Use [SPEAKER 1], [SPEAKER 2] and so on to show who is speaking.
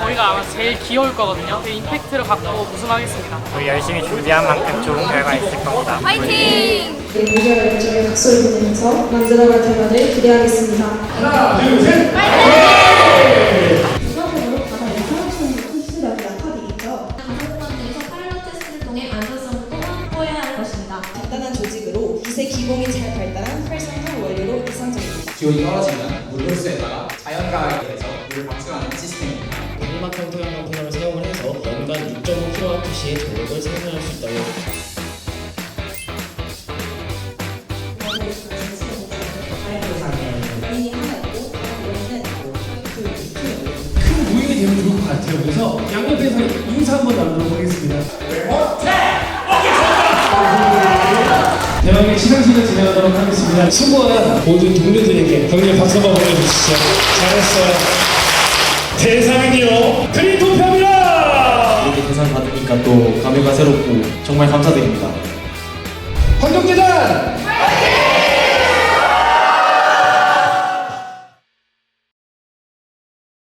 [SPEAKER 1] 저희가 아마 제일 귀여울 거거든요. 그 임팩트를 갖고 우승하겠습니다.
[SPEAKER 2] 우리 열심히 준비한 만큼 좋은 결과 있을 겁니다.
[SPEAKER 3] 파이팅!
[SPEAKER 4] 네, 무게와 열정의 박수를 보내면서 만들어갈 대만을 기대하겠습니다.
[SPEAKER 5] 우선적으로 바다 이상하시는 코스력이 약화되겠죠.
[SPEAKER 3] 가상관에서 파일럿 테스트를 통해 안전성을 또 확보해야 할 것입니다.
[SPEAKER 4] 간단한 조직으로 기세 기공이 잘 발달한 활성화 원료로 이상적입니다.
[SPEAKER 6] 기온이 떨어지면 물홀수에다가
[SPEAKER 7] 일막형 토양광 패널을 사용을 해서 연간 6.5kWh의 전력을 생산할 수 있다고.
[SPEAKER 8] 그래서 양옆에서 인사 한번 나누도록 하겠습니다. 대망의 시상식을 진행하도록 하겠습니다. 수고한 모든 동료들에게 격려 박수 한번 보내주시죠. 잘했어요. 대상은요, 그린토피아입니다!
[SPEAKER 9] 이렇게 대상 받으니까 또 감회가 새롭고 정말 감사드립니다.
[SPEAKER 8] 황정재단!